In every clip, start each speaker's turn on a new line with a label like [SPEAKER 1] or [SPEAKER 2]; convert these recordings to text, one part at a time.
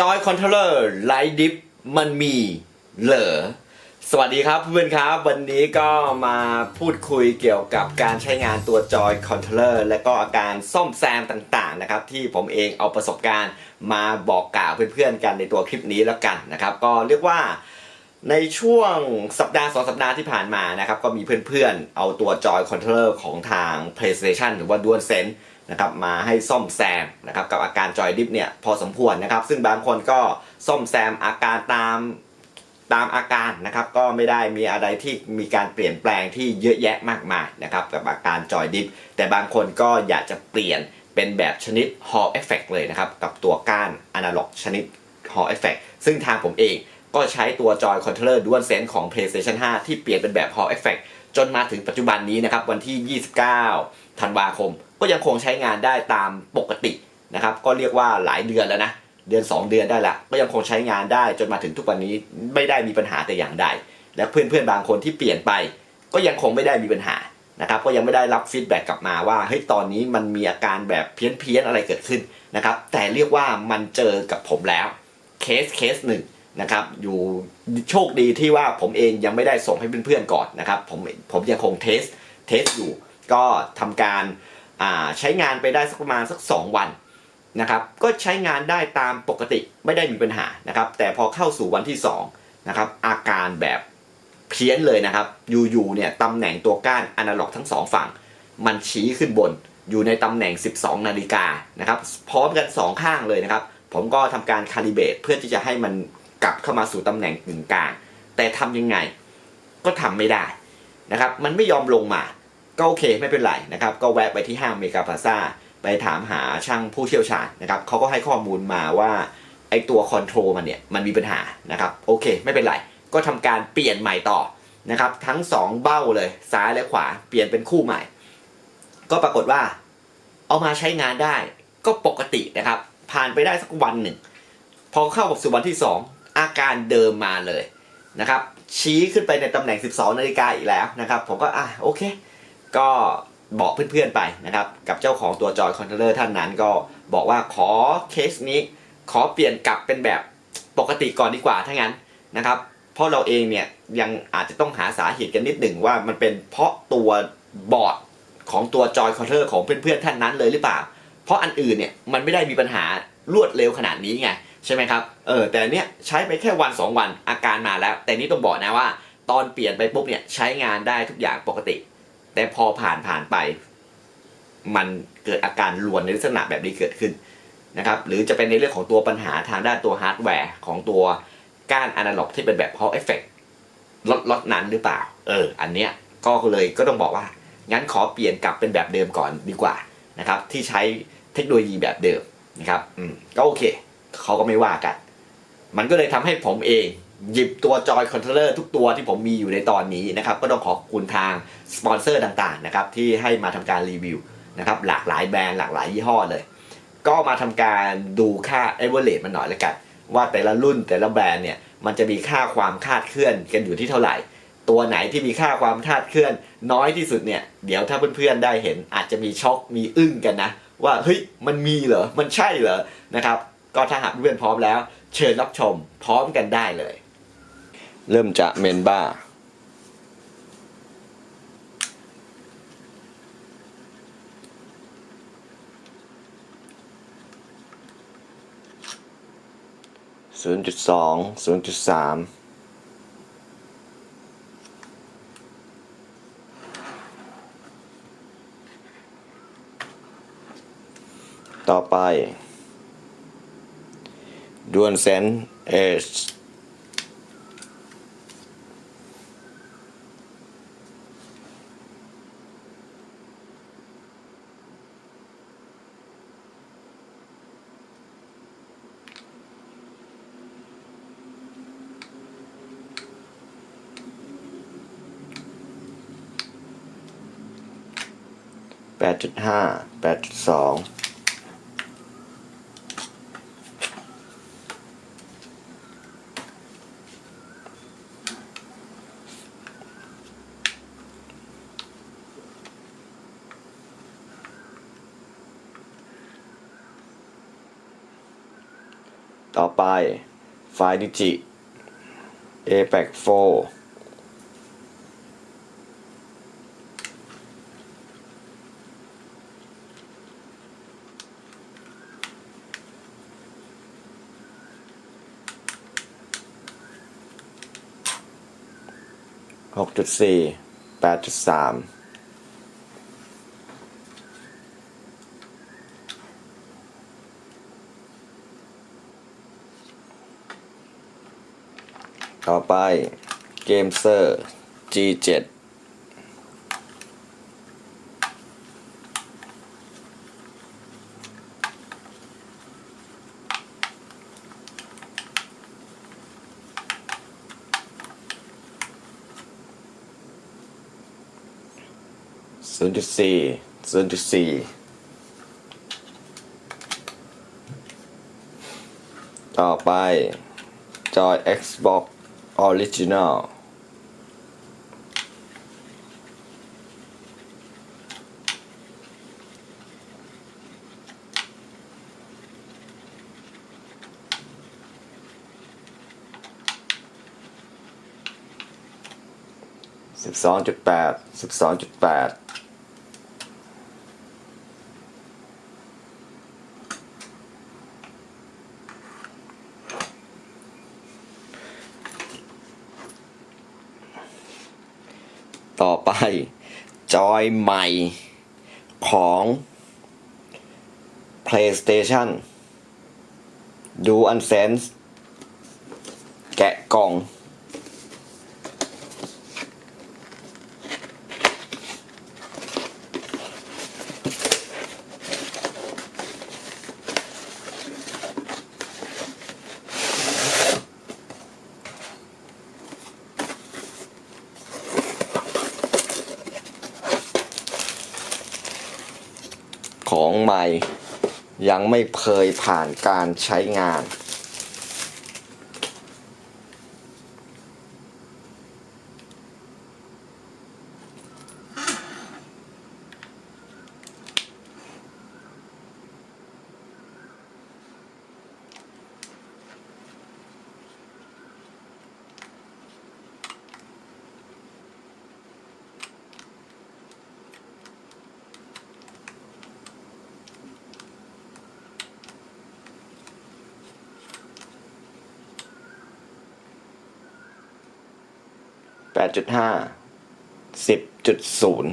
[SPEAKER 1] จอยคอนโทรลเลอร์ไลท์ดิฟมันมีเหรอสวัสดีครับเพื่อนครับ วันนี้ก็มาพูดคุยเกี่ยวกับการใช้งานตัวจอยคอนโทรลเลอร์และก็อาการซ่อมแซมต่างๆนะครับ ที่ผมเองเอาประสบการณ์มาบอกกล่าวเพื่อนๆกันในตัวคลิปนี้แล้วกันนะครับ ก็เรียกว่าในช่วงสัปดาห์สองสัปดาห์ที่ผ่านมานะครับ ก็มีเพื่อนๆ เอาตัวจอยคอนโทรลเลอร์ของทาง PlayStation หรือว่า DualSense นะครับมาให้ซ่อมแซมนะครับกับอาการจอยดิฟเนี่ยพอสมควรนะครับ ซึ่งบางคนก็ซ่อมแซมอาการตามตามอาการนะครับก็ไม่ได้มีอะไรที่มีการเปลี่ยนแปลงที่เยอะแยะมากมายนะครับกับอาการจอยดิฟแต่บางคนก็อยากจะเปลี่ยนเป็นแบบชนิด Hall Effect เลยนะครับกับตัวก้านอนาล็อกชนิด Hall Effect ซึ่งทางผมเองก็ใช้ตัวจอยคอนโทรลเลอร์ด้วนเซนของ PlayStation 5 ที่เปลี่ยนเป็นแบบ Hall Effect จนมาถึงปัจจุบันนี้นะครับวันที่ 29 ธันวาคม ก็ยังคงใช้งานได้ตามปกตินะครับ ก็เรียกว่าหลายเดือนแล้วนะ เดือน 2 เดือนได้ละ ก็ยังคงใช้งานได้จนมาถึงทุกวันนี้ไม่ได้มีปัญหาแต่อย่างใด และเพื่อนๆบางคนที่เปลี่ยนไป ก็ยังคงไม่ได้มีปัญหานะครับ ก็ยังไม่ได้รับฟีดแบ็กกลับมาว่าเฮ้ยตอนนี้มันมีอาการแบบเพี้ยนๆอะไรเกิดขึ้นนะครับ แต่เรียกว่ามันเจอกับผมแล้วเคสเคสหนึ่งนะครับ อยู่โชคดีที่ว่าผมเองยังไม่ได้ส่งให้เพื่อนๆก่อนนะครับ ผมผมยังคงเทสเทสอยู่ ก็ทำการ ใช้งานไปได้สักประมาณสัก 2 วันนะครับ ก็ใช้งานได้ตามปกติไม่ได้มีปัญหานะครับ แต่พอเข้าสู่วันที่2นะครับอาการแบบเพี้ยนเลยนะครับ อยู่ๆเนี่ยตำแหน่งตัวก้านอนาล็อกทั้งสองฝั่ง มันชี้ขึ้นบนอยู่ในตำแหน่ง 12 นาฬิกานะครับ พร้อมกัน 2 ข้างเลยนะครับ ผมก็ทำการคาลิเบตเพื่อที่จะให้มันกลับเข้ามาสู่ตำแหน่งกึ่งกลาง แต่ทำยังไงก็ทำไม่ได้นะครับ มันไม่ยอมลงมา ก็โอเคไม่เป็นไรนะครับ ก็แวะไปที่ห้างเมกาพาซาไปถามหาช่างผู้เชี่ยวชาญนะครับเขาก็ให้ข้อมูลมาว่าไอตัวคอนโทรลมันเนี่ยมันมีปัญหานะครับโอเค ไม่เป็นไร ก็ทำการเปลี่ยนใหม่ต่อนะครับ ทั้งสองเบ้าเลยซ้ายและขวาเปลี่ยนเป็นคู่ใหม่ ก็ปรากฏว่า เอามาใช้งานได้ก็ปกตินะครับ ผ่านไปได้สักวันหนึ่ง พอเข้ากับสู่วันที่ 2 อาการเดิมมาเลยนะครับ ชี้ขึ้นไปในตำแหน่ง 12 นาฬิกาอีกแล้วนะครับ ผมก็อะโอเค ก็บอกเพื่อนๆไปนะครับ กับเจ้าของตัวจอยคอนโทรลเลอร์ท่านนั้นก็บอกว่าขอเคสนี้ ขอเปลี่ยนกลับเป็นแบบปกติก่อนดีกว่าถ้างั้นนะครับ เพราะเราเองเนี่ยยังอาจจะต้องหาสาเหตุกันนิดหนึ่งว่ามันเป็นเพราะตัวบอร์ดของตัวจอยคอนโทรลเลอร์ของเพื่อนๆท่านนั้นเลยหรือเปล่า เพราะอันอื่นเนี่ยมันไม่ได้มีปัญหารวดเร็วขนาดนี้ไงใช่ไหมครับเออแต่เนี้ยใช้ไปแค่วัน 2 วันอาการมาแล้ว แต่นี่ต้องบอกนะว่า ตอนเปลี่ยนไปปุ๊บเนี่ยใช้งานได้ทุกอย่างปกติ แต่พอผ่านผ่านไป มันเกิดอาการรวนในลักษณะแบบนี้เกิดขึ้นนะครับหรือจะเป็นในเรื่องของตัวปัญหาทางด้านตัวฮาร์ดแวร์ของตัวก้านอนาล็อกที่เป็นแบบ Hall Effect ลดลดนั้นหรือเปล่า เออ อันเนี้ยก็เลยก็ต้องบอกว่า งั้นขอเปลี่ยนกลับเป็นแบบเดิมก่อนดีกว่านะครับ ที่ใช้เทคโนโลยีแบบเดิมนะครับ อืมก็โอเค เขาก็ไม่ว่ากัน มันก็เลยทำให้ผมเอง หยิบตัวจอยคอนโทรลเลอร์ทุกตัวที่ผมมีอยู่ในตอนนี้นะครับก็ต้องขอบคุณทางสปอนเซอร์ต่างๆนะครับที่ให้มาทำการรีวิวนะครับหลากหลายแบรนด์หลากหลายยี่ห้อเลย ก็มาทำการดูค่าเอเวอเรมันหน่อยล้วกัน ว่าแต่ละรุ่นแต่ละแบรนด์เนี่ยมันจะมีค่าความคาดเคลื่อนกันอยู่ที่เท่าไหร่ ตัวไหนที่มีค่าความคาดเคลื่อน น้อยที่สุดเนี่ยเดี๋ยวถ้าเพื่อนๆได้เห็นอาจจะมีช็อกมีอึ้งกันนะ ว่าเฮ้ยมันมีเหรอมันใช่เหรอนะครับก็ถ้าหากเพื่อนพร้อมแล้ว เชิญรับชมพร้อมกันได้เลย เริ่มจากเมนบ้า ศูนย์จุดสองศูนย์จุดสามต่อไปดวนเซนเอชแปดจุดห้าแปดจุดส องต่อไปไฟล์ดิจิ APEX 4 หกจุดสี่แปดจุดสามต่อไปเกมเซอร์ G7 ศูนย์จุดสี่ศูนย์จุดสี่ต่อไปจอย Xbox Original สิบสองจุดแปดสิบสองจุดแปด ต่อไป จอยใหม่ของ PlayStation ดู Unsense แกะกล่อง ยังไม่เคยผ่านการใช้งาน แปดจุดห้าสิบจุดศูนย์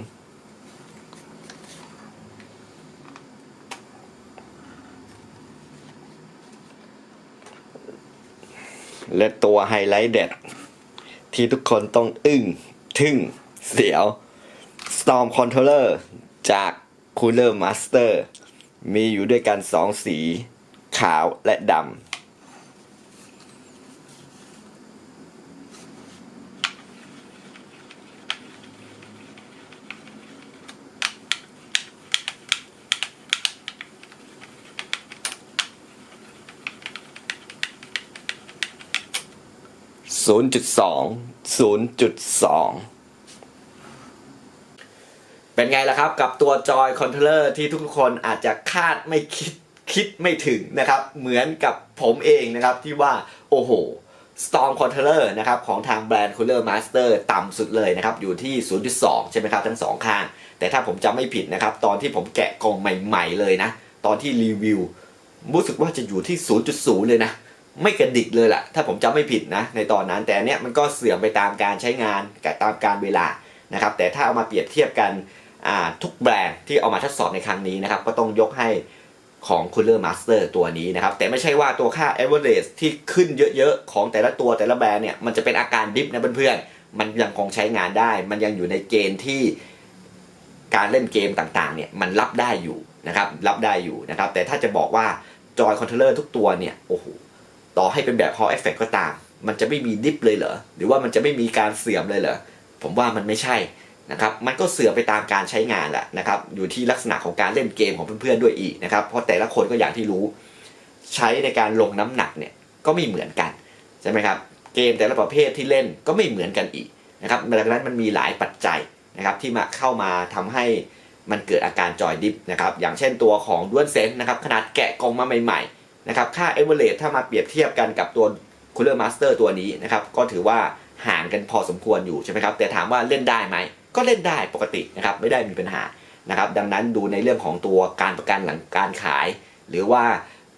[SPEAKER 1] และตัวไฮไลท์เด็ด ที่ทุกคนต้องอึ้ง ทึ่ง เสียว Storm Controller จาก Cooler Master มีอยู่ด้วยกันสองสี ขาวและดำ 0.2 0.2เป็นไงล่ะครับกับตัวจอยคอนโทรลเลอร์ที่ทุกคนอาจจะคาดไม่คิดคิดไม่ถึงนะครับ เหมือนกับผมเองนะครับที่ว่าโอ้โห Storm Controller นะครับของทางแบรนด์ Cooler Master ต่ำสุดเลยนะครับ อยู่ที่ 0.2 ใช่ไหมครับ ทั้งสองข้าง แต่ถ้าผมจำไม่ผิดนะครับ ตอนที่ผมแกะกล่องใหม่ ๆ เลยนะ ตอนที่รีวิว รู้สึกว่าจะอยู่ที่ 0.0 เลยนะ ไม่กระดิกเลยล่ะ ถ้าผมจำไม่ผิดนะ ในตอนนั้นแต่เนี้ยมันก็เสื่อมไปตามการใช้งานกับตามการเวลานะครับ แต่ถ้าเอามาเปรียบเทียบกันทุกแบรนด์ที่เอามาทดสอบในครั้งนี้นะครับ ก็ต้องยกให้ของ Cooler Master ตัวนี้นะครับ แต่ไม่ใช่ว่าตัวค่า average ที่ขึ้นเยอะๆ ของแต่ละตัวแต่ละแบรนด์เนี่ย มันจะเป็นอาการดิฟนะเพื่อนๆ มันยังคงใช้งานได้ มันยังอยู่ในเกณฑ์ที่การเล่นเกมต่างๆ เนี่ย มันรับได้อยู่นะครับ รับได้อยู่นะครับ แต่ถ้าจะบอกว่าจอยคอนโทรลเลอร์ทุกตัวเนี่ย โอ้โห ต่อให้เป็นแบบ Hall Effect ก็ตาม มันจะไม่มีดิฟเลยเหรอ หรือว่ามันจะไม่มีการเสื่อมเลยเหรอ ผมว่ามันไม่ใช่นะครับ มันก็เสื่อมไปตามการใช้งานแหละนะครับ อยู่ที่ลักษณะของการเล่นเกมของเพื่อนๆด้วยอีกนะครับ เพราะแต่ละคนก็อย่างที่รู้ ใช้ในการลงน้ำหนักเนี่ยก็ไม่เหมือนกันใช่ไหมครับ เกมแต่ละประเภทที่เล่นก็ไม่เหมือนกันอีกนะครับ ดังนั้นมันมีหลายปัจจัยนะครับที่มาเข้ามาทำให้มันเกิดอาการจอยดิฟนะครับ อย่างเช่นตัวของด้วนเซนนะครับ ขนาดแกะกล่องมาใหม่ๆ นะครับค่า a v e r a g e ถ้ามาเปรียบเทียบกันกับตัว Cooler Master ตัวนี้นะครับก็ถือว่าห่างกันพอสมควรอยู่ใช่ไหมครับแต่ถามว่าเล่นได้ไหมก็เล่นได้ปกตินะครับไม่ได้มีปัญหานะครับดังนั้นดูในเรื่องของตัวการประกันหลังการขาย หรือว่า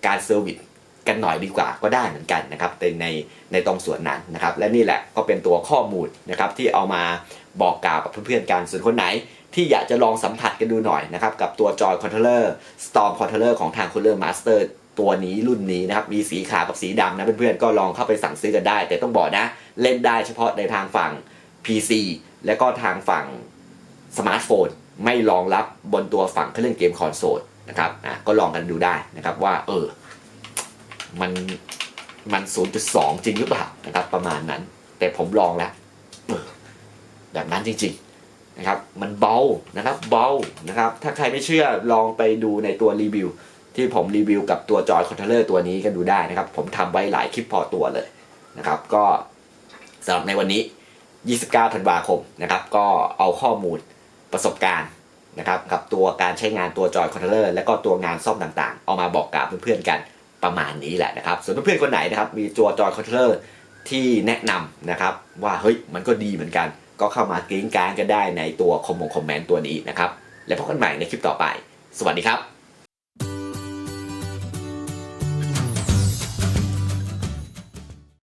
[SPEAKER 1] การเซอร์วิสกันหน่อยดีกว่าก็ได้เหมือนกันนะครับในในในตรงส่วนนั้นนะครับและนี่แหละก็เป็นตัวข้อมูลนะครับที่เอามาบอกกล่าวกับเพื่อนๆกันส่วนคนไหน ที่อยากจะลองสัมผัสกันดูหน่อยนะครับกับตัวจอยคอนโทรลเลอร์ Storm Controller ของทาง Cooler Master ตั ตัวนี้รุ่นนี้นะครับมีสีขาวกับสีดำนะเพื่อนๆก็ลองเข้าไปสั่งซื้อกันได้ แต่ต้องบอกนะเล่นได้เฉพาะในทางฝั่ง PC และก็ทางฝั่งสมาร์ทโฟน ไม่รองรับบนตัวฝั่งเครื่องเล่นเกมคอนโซลนะครับอะก็ลองกันดูได้นะครับว่าเออมันมัน 0.2 จริงหรือเปล่านะครับประมาณนั้น แต่ผมลองแล้วออแบบนั้นจริงๆนะครับมันเบานะครับเบานะครับถ้าใครไม่เชื่อลองไปดูในตัวรีวิว ที่ผมรีวิวกับตัวจอยคอนโทรลเลอร์ตัวนี้กันดูได้นะครับ ผมทำไว้หลายคลิปพอตัวเลยนะครับ ก็สำหรับในวันนี้ 29 ธันวาคมนะครับ ก็เอาข้อมูลประสบการณ์นะครับกับตัวการใช้งานตัวจอยคอนโทรลเลอร์และก็ตัวงานซ่อมต่างๆ เอามาบอกกับเพื่อนๆกันประมาณนี้แหละนะครับ ส่วนเพื่อนๆคนไหนนะครับ มีตัวจอยคอนโทรลเลอร์ที่แนะนำนะครับ ว่าเฮ้ยมันก็ดีเหมือนกัน ก็เข้ามากริ้งกางกันได้ในตัวคอมมงคอมเมนต์ตัวนี้นะครับ แล้วพบกันใหม่ในคลิปต่อไป สวัสดีครับ